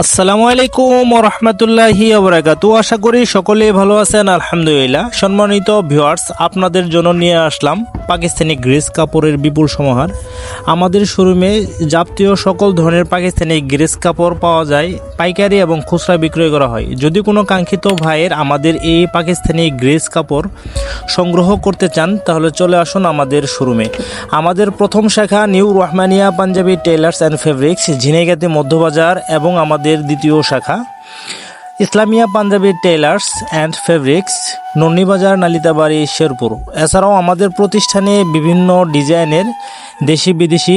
আসসালামু আলাইকুম রহমতুল্লাহি আবরাকাতু আশা করি সকলেই ভালো আছেন, আলহামদুলিল্লাহ। সম্মানিত ভিউয়ার্স, আপনাদের জন্য নিয়ে আসলাম পাকিস্তানি গ্রেস কাপড়ের বিপুল সমাহার। আমাদের শোরুমে যাবতীয় সকল ধরনের পাকিস্তানি গ্রেস কাপড় পাওয়া যায়, পাইকারি এবং খুচরা বিক্রয় করা হয়। যদি কোনো কাঙ্ক্ষিত ভাইয়ের আমাদের এই পাকিস্তানি গ্রেস কাপড় সংগ্রহ করতে চান, তাহলে চলে আসুন আমাদের শোরুমে। আমাদের প্রথম শাখা new Rahmania Punjabi tailors and fabrics Jhenaigati Madhyabazar এবং আমাদের দ্বিতীয় শাখা। Islamia Punjabi tailors and fabrics Nonnibazar Nalitabari, Sherpur. এছাড়াও আমাদের প্রতিষ্ঠানে বিভিন্ন ডিজাইনের দেশি বিদেশি